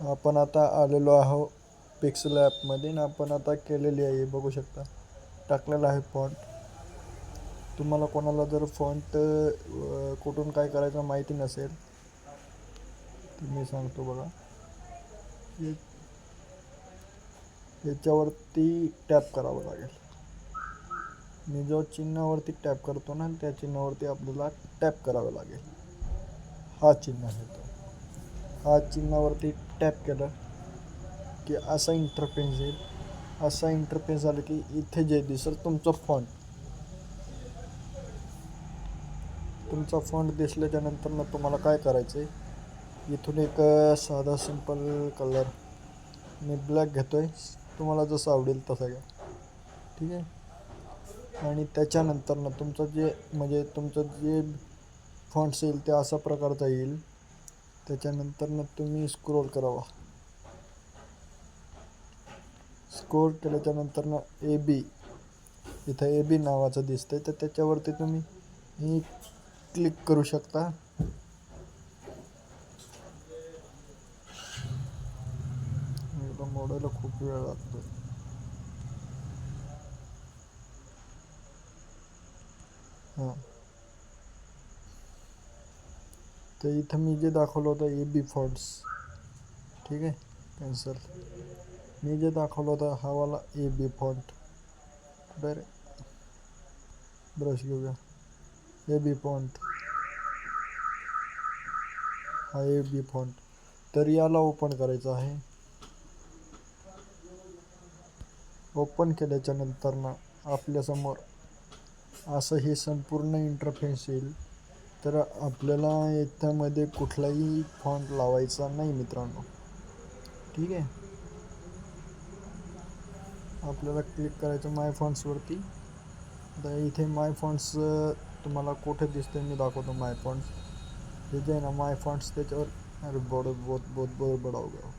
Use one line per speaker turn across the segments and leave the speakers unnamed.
आपण आता आलेलो आहो पिक्सल ॲपमध्ये आणि आपण आता केलेली आहे बघू शकता. टाकलेला आहे फॉन्ट तुम्हाला कोणाला जर फॉन्ट कुठून काय करायचं माहिती नसेल तर मी सांगतो बघा. याच्यावरती टॅप करावं लागेल. मी जो चिन्हावरती टॅप करतो ना त्या चिन्हावरती आपल्याला टॅप करावं लागेल. हा चिन्ह आहे तो. हा चिन्हावरती टॅप केलं की असा इंटरफेस येईल. असा इंटरफेस झाला की इथे जे दिसेल तुमचं फॉन्ट तुमचा फॉन्ट दिसल्याच्यानंतर ना तुम्हाला काय करायचं आहे इथून एक साधा सिंपल कलर मी ब्लॅक घेतो आहे तुम्हाला जसं आवडेल तसा घ्या. ठीक आहे? आणि त्याच्यानंतर ना तुमचं जे म्हणजे तुमचं जे फॉन्ट्स येईल ते असा प्रकारचा येईल. त्याच्यानंतर ना तुम्ही स्क्रोल करावा. स्क्रोल केल्याच्यानंतर ना ए बी इथं ए बी नावाचं दिसतंय तर त्याच्यावरती तुम्ही ही क्लिक करू शकता. मोडायला खूप वेळ लागतो हां. तर इथं मी जे दाखवलं होतं ए बी फॉन्ट्स ठीक आहे? कॅन्सल मी जे दाखवलं होतं हा वाला ए बी फॉन्ट बरं. ब्रश घेऊया. ए बी फॉन्ट हा ए बी फॉन्ट तर याला ओपन करायचं आहे. ओपन केल्याच्यानंतर ना आपल्यासमोर असं हे संपूर्ण इंटरफेन्स येईल. तर आपल्याला याच्यामध्ये कुठलाही फॉन्ट लावायचा नाही मित्रांनो. ठीक आहे? आपल्याला क्लिक करायचं माय फॉन्ट्सवरती आता इथे माय फॉन्ट्स तुम्हाला कुठे दिसते मी दाखवतो माय फॉन्ट्स हे जे आहे ना माय फॉन्ट्स त्याच्यावर अरे बड बहुत बहुत बहुत बडा हो गया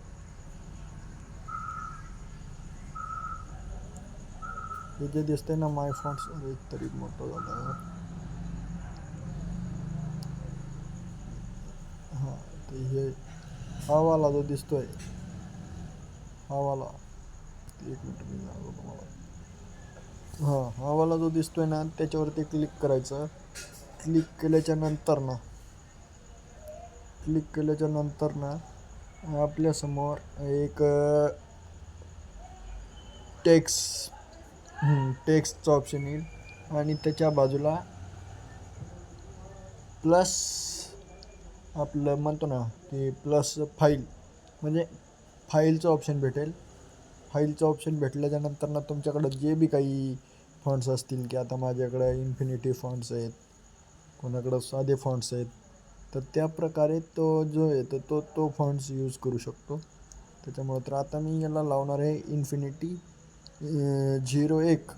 हे जे ना माय फॉन्ट्स अरे तरी मोठं झालं यार. हां ते हे हा वाला जो दिसतोय. हा वाला एक मिनिट मी सांगतो तुम्हाला. हां हा वाला जो दिसतोय ना त्याच्यावरती क्लिक करायचं. क्लिक केल्याच्यानंतर ना क्लिक केल्याच्यानंतर ना आपल्यासमोर एक टेक्स टेक्स्टचं ऑप्शन येईल. आणि त्याच्या बाजूला प्लस आपलं म्हणतो ना की प्लस फाईल म्हणजे फाईलचं ऑप्शन भेटेल. फाईलचं ऑप्शन भेटल्याच्यानंतर ना तुमच्याकडं जे बी काही फंड्स असतील की आता माझ्याकडं इन्फिनिटी फंड्स आहेत कोणाकडं साधे फंड्स आहेत तर त्या प्रकारे तो जो आहे तर तो तो फंड्स यूज करू शकतो. त्याच्यामुळं तर आता मी याला लावणार आहे इन्फिनिटी झिरो एक.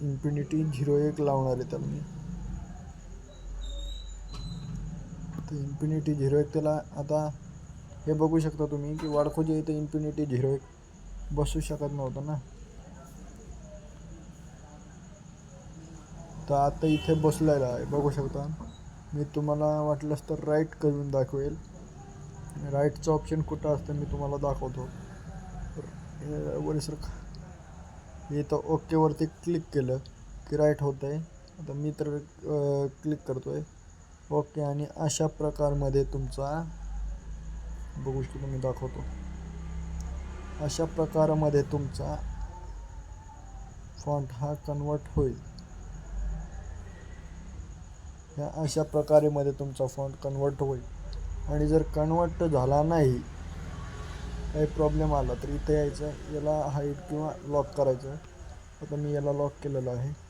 इन्फिनिटी झिरो एक लावणार आहे त्याला मी. तर इन्फिनिटी झिरो एक त्याला आता हे बघू शकता तुम्ही की वाडखोजे इथं इन्फिनिटी झिरो एक बसू शकत नव्हतं ना. तर आता इथे बसलेला आहे बघू शकता. मी तुम्हाला वाटलंच तर राईट करून दाखवेल. राईटचं ऑप्शन कुठं असतं मी तुम्हाला दाखवतो. तर वर सर इथं ओकेवरती क्लिक केलं की राईट होतं आहे आता मी तर क्लिक करतो आहे ओके आणि अशा प्रकारमध्ये तुमचा बघू शकतो मी दाखवतो. अशा प्रकारामध्ये तुमचा फॉन्ट हा कन्वर्ट होईल. ह्या अशा प्रकारेमध्ये तुमचा फॉन्ट कन्वर्ट होईल. आणि जर कन्वर्ट झाला नाही काही प्रॉब्लेम आला तर इथे यायचं याला हाईट किंवा लॉक करायचं. आता मी याला लॉक केलेलं आहे.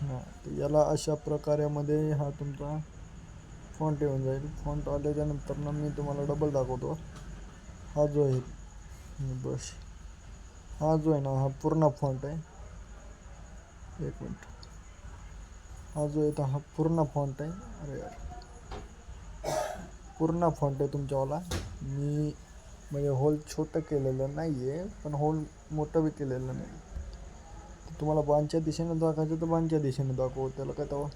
हां. तर याला अशा प्रकारामध्ये हा तुमचा फॉन्ट येऊन जाईल. फॉन्ट आल्याच्यानंतर ना मी तुम्हाला डबल दाखवतो. हा जो आहे बस. हा जो आहे ना हा पूर्ण फॉन्ट आहे. एक मिनिट. हा जो आहे हा पूर्ण फॉन्ट आहे. अरे यार. पूर्ण फॉन्ट आहे तुमच्यावाला. मी म्हणजे होल छोटं केलेलं नाही आहे पण होल मोठं बी केलेलं नाही तुम्हाला बाणच्या दिशेने दाखवायचं तर बाणच्या दिशेने दाखव त्याला काय तेव्हा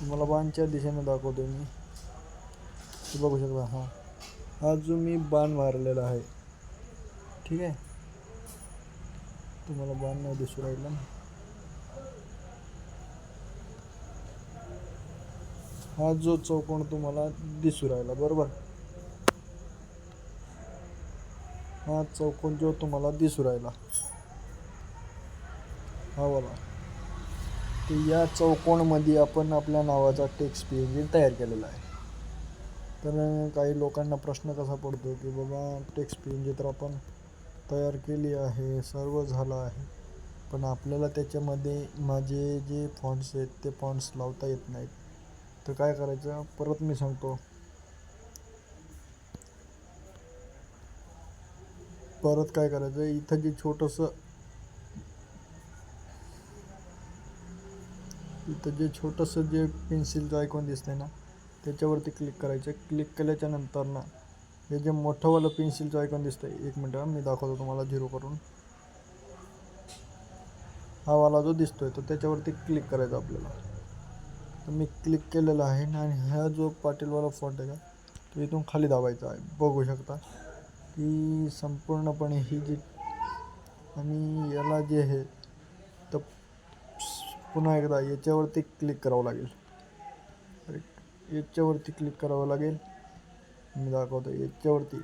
तुम्हाला बाणच्या दिशेने दाखवतो मी. तू बघू शकता हां. हा जो मी बाण मारलेला आहे. ठीक आहे? तुम्हाला बाण नाही दिसू राहिला हा जो चौकोन तुम्हाला दिसू राहिला बरोबर? हा चौकोन जो तुम्हाला दिसू राहिला. हा बोला तर या चौकोनमध्ये आपण आपल्या नावाचा टेक्स्ट जी तयार केलेला आहे. तर काही लोकांना प्रश्न कसा पडतो की बाबा टेक्स्ट जी तर आपण तयार केली आहे सर्व झालं आहे. पण आपल्याला त्याच्यामध्ये माझे जे फॉन्ट्स आहेत ते फॉन्ट्स लावता येत नाहीत. तर काय करायचं? परत मी सांगतो. परत काय करायचं? इथं जे छोटंसं इथं जे छोटंसं जे पेन्सिलचं आयकॉन दिसतंय ना त्याच्यावरती क्लिक करायचं. क्लिक केल्याच्यानंतर ना हे जे मोठंवालं पेन्सिलचं आयकॉन दिसतंय एक मिनटं मी दाखवतो तुम्हाला झिरो करून. हा वाला जो दिसतोय तो त्याच्यावरती क्लिक करायचा आपल्याला. तर मी क्लिक केलेला आहे ना आणि हा जो पाटीलवाला फॉन्ट आहे का तो इथून खाली दाबायचा आहे. बघू शकता. की संपूर्णपणे ही जी आणि याला जे आहे तर पुन्हा एकदा याच्यावरती क्लिक करावं लागेल. याच्यावरती क्लिक करावं लागेल. मी दाखवतो याच्यावरती.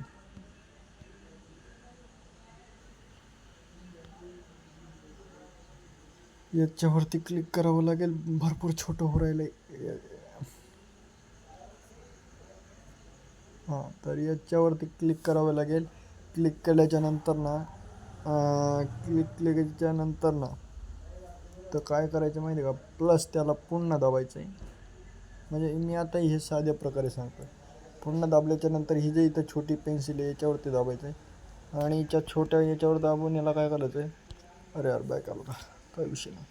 याच्यावरती क्लिक करावं लागेल. भरपूर छोटं हो राहिलं आहे हां तर याच्यावरती क्लिक करावं लागेल. क्लिक केल्याच्यानंतर ना क्लिक केल्याच्यानंतर ना तर काय करायचं माहिती आहे का? प्लस त्याला पुन्हा दाबायचं आहे म्हणजे मी आता हे साध्या प्रकारे सांगतो पुन्हा दाबल्याच्या नंतर ही जे इथं छोटी पेन्सिल आहे याच्यावरती दाबायचं आहे आणि याच्या छोट्या याच्यावर दाबून याला काय करायचं आहे अरे यार बॅक आलो का? काय विषय नाही.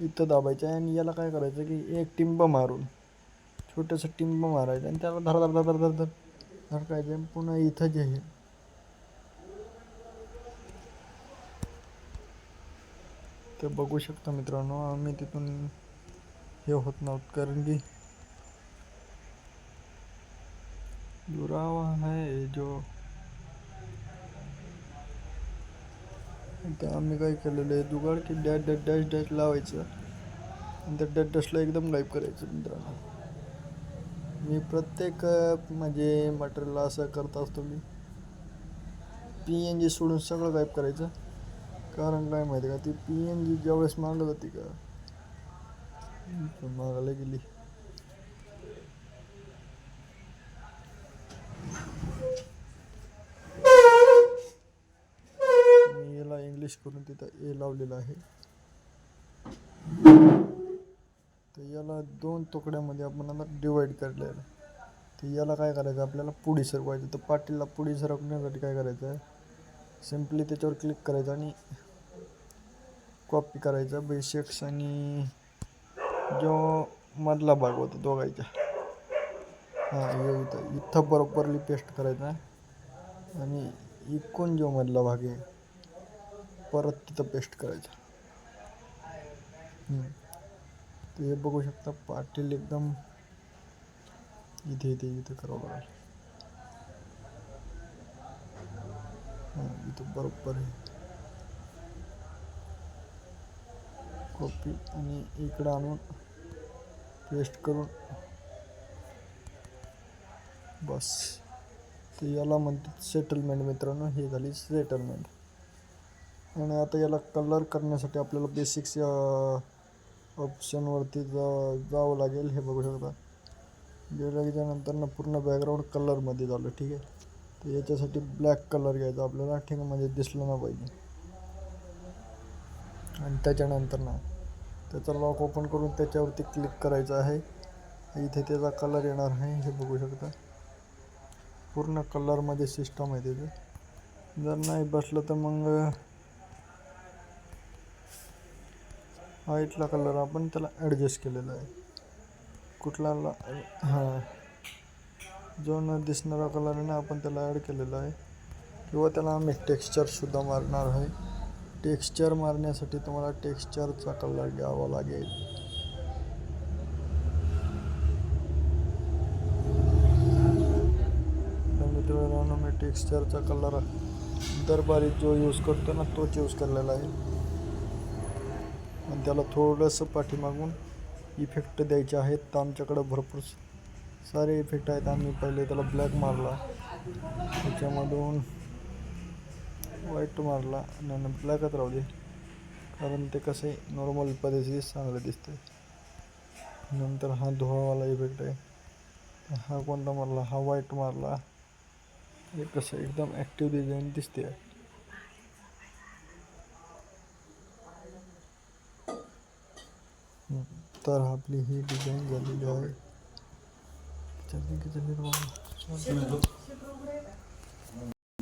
इथं दाबायचं आहे आणि याला काय करायचं की एक टिंब मारून छोटंसं टिंब मारायचं आणि त्याला धर धर धर धर धर धडकायचं आणि पुन्हा इथं जे आहे. ते बघू शकता मित्रांनो आम्ही तिथून हे होत नव्हतं कारण की दुरावा आहे जो. तर आम्ही काय केलेलं आहे दुगाड की डॅश डॅश डॅश डॅश लावायचं. आणि त्या डॅश डॅशला एकदम गाईब करायचं मित्रांनो. मी प्रत्येक म्हणजे मटेरियल असं करत असतो मी. पी एन जी सोडून सगळं गायब करायचं. कारण काय माहिती का ती पी एन जी ज्यावेळेस मागत होती का मागायला गेली. मी याला इंग्लिश करून तिथं ए लावलेलं आहे. तर याला दोन तुकड्यामध्ये आपण आता डिवाईड करलेलं आहे. तर याला काय करायचं? आपल्याला पुढे सरकवायचं. तर पाटीलला पुढे सरकण्यासाठी काय करायचं? आहे सिम्पली त्याच्यावर क्लिक करायचं आणि कॉपी करायचं. बेसिक्स आणि जो मधला भाग होता दोघायचा हां हे इथं इथं बरोबरली पेस्ट करायचा. आणि इकून जो मधला भाग आहे परत तिथं पेस्ट करायचा. तर हे। बघू शकता पाटील एकदम इथे इथे इथे करावं लागेल हाँ इथं बरोबर आहे कॉपी आणि पेस्ट करून बस तर याला म्हणतात सेटलमेंट मित्रांनो हे सेटलमेंट आता याला कलर करण्यासाठी आपल्याला बेसिक्स या ऑप्शनवरती जा जावं लागेल हे बघू शकता. गेल्याच्यानंतर ना पूर्ण बॅकग्राऊंड कलरमध्ये झालं ठीक आहे. तर याच्यासाठी ब्लॅक कलर घ्यायचा आपल्याला ठीक आहे म्हणजे दिसलं ना पाहिजे. आणि त्याच्यानंतर ना त्याचा लॉक ओपन करून त्याच्यावरती क्लिक करायचं आहे. इथे त्याचा कलर येणार आहे हे बघू शकता. पूर्ण कलरमध्ये सिस्टम आहे त्याचं. जर नाही बसलं तर मग व्हाईटला कलर आपण त्याला ॲडजस्ट केलेला आहे. कुठला हां. जो न दिसणारा कलरने आपण त्याला ॲड केलेला आहे. किंवा त्याला आम्ही टेक्स्चरसुद्धा मारणार आहे. टेक्स्चर मारण्यासाठी तुम्हाला टेक्स्चरचा कलर घ्यावा लागेल. मित्रांनो मी टेक्स्चरचा कलर दरबारी जो यूज करतो ना तोच यूज केलेला आहे. त्याला थोडंसं पाठीमागून इफ़ेक्ट द्यायचे आहेत. तर आमच्याकडं भरपूर सारे इफ़ेक्ट आहेत. आम्ही पहिले त्याला ब्लॅक मारला. त्याच्यामधून व्हाईट मारला. आणि ब्लॅकच राहू दे. कारण ते कसे नॉर्मल पद्धतीने चांगलं दिसतं नंतर हा धुवावाला इफ़ेक्ट आहे. हा कोणता मारला? हा व्हाईट मारला. हे कसं एकदम ॲक्टिव्ह डिझाईन दिसते. हम्म, तर आपली ही डिझाईन झालेली आहे. चल